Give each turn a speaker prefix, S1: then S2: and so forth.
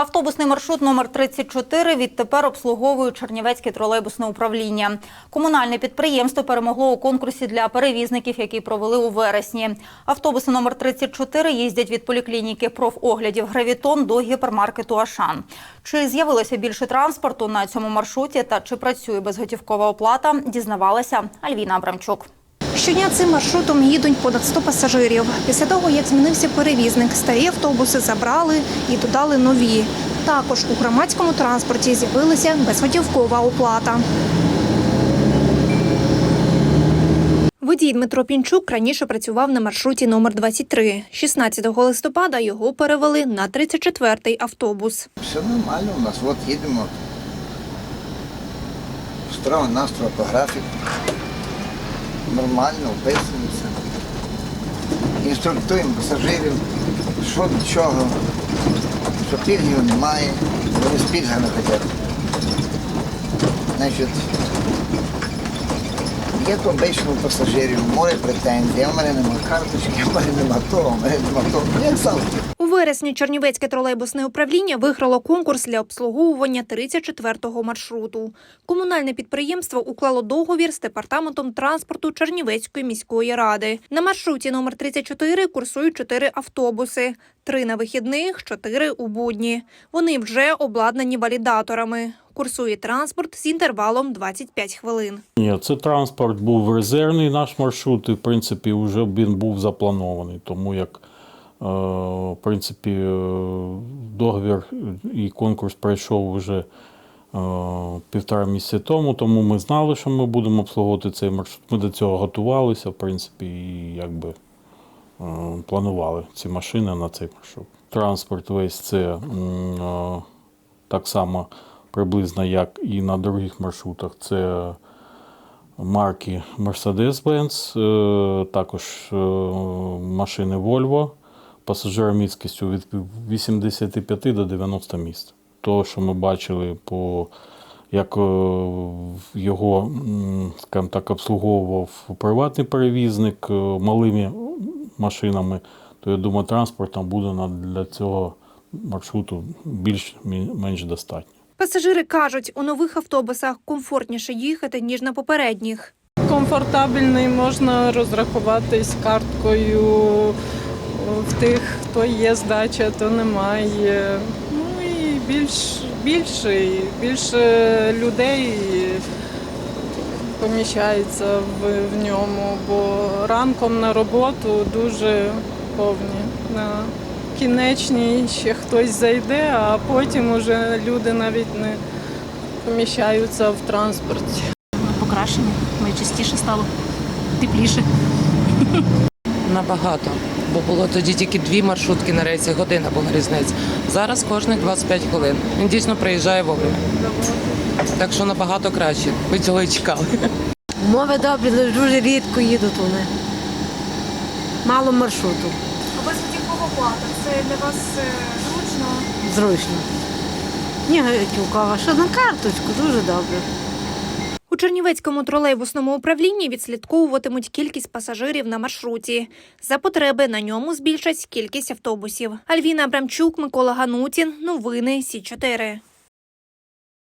S1: Автобусний маршрут номер 34 відтепер обслуговує Чернівецьке тролейбусне управління. Комунальне підприємство перемогло у конкурсі для перевізників, який провели у вересні. Автобуси номер 34 їздять від поліклініки профоглядів Гравітон до гіпермаркету Ашан. Чи з'явилося більше транспорту на цьому маршруті та чи працює безготівкова оплата, дізнавалася Альвіна Абрамчук.
S2: Щодня цим маршрутом їдуть понад 100 пасажирів. Після того, як змінився перевізник, старі автобуси забрали і додали нові. Також у громадському транспорті з'явилася безготівкова оплата. Водій Дмитро Пінчук раніше працював на маршруті номер 23. 16 листопада його перевели на 34-й автобус.
S3: Все нормально у нас, от їдемо. Справа настрою по графіку. Нормально, вписуємося. Інструктуємо пасажирів, що до чого, що пільгів немає, вони з пільгами хочуть. Значить, є то обично у пасажирів, море претензій, а в мене нема карточки, а в мене нема того, а в мене нема того. Ну, Як завжди.
S2: Вересні Чернівецьке тролейбусне управління виграло конкурс для обслуговування 34-го маршруту. Комунальне підприємство уклало договір з департаментом транспорту Чернівецької міської ради. На маршруті номер 34 курсують чотири автобуси: три на вихідних, чотири у будні. Вони вже обладнані валідаторами. Курсує транспорт з інтервалом 25 хвилин.
S4: Ні, це транспорт був резервний наш маршрут, і в принципі вже він був запланований. Тому як в принципі е, договір і конкурс пройшов вже е, півтора місяця тому, тому ми знали, що ми будемо обслуговувати цей маршрут. Ми до цього готувалися, в принципі, і якби е, планували ці машини на цей маршрут. Транспорт весь це е, так само приблизно як і на других маршрутах. Це марки Mercedes-Benz, е, також е, машини Volvo, пасажиромісткістю від 85 до 90 місць. То, що ми бачили по як е, його, скажімо так, обслуговував приватний перевізник е, малими машинами, то я думаю, транспортом буде на- для цього маршруту більш-менш достатньо.
S2: Пасажири кажуть, у нових автобусах комфортніше їхати ніж на попередніх.
S5: комфортабельний, можна розрахуватись карткою в тих, хто є здача, то немає. Ну і більш, більше, більше людей поміщається в, в ньому, бо ранком на роботу дуже повні. На кінечній ще хтось зайде, а потім уже люди навіть не поміщаються в транспорті.
S6: покращення. Найчастіше стало тепліше.
S7: Набагато. Бо було тоді тільки дві маршрутки на рейсі, година була різниця. Зараз кожних 25 хвилин. Він дійсно приїжджає вовремя. Так що набагато краще. Ми цього і чекали.
S8: Умови добрі, але дуже рідко їдуть вони. Мало маршруту.
S2: А Безготівкова оплата це для вас е, зручно.
S8: Зручно. Ні, Гатюкова, що на карточку, дуже добре.
S2: Чернівецькому тролейбусному управлінні відслідковуватимуть кількість пасажирів на маршруті. За потреби на ньому збільшать кількість автобусів. Альвіна Абрамчук, Микола Ганутін. Новини Сі 4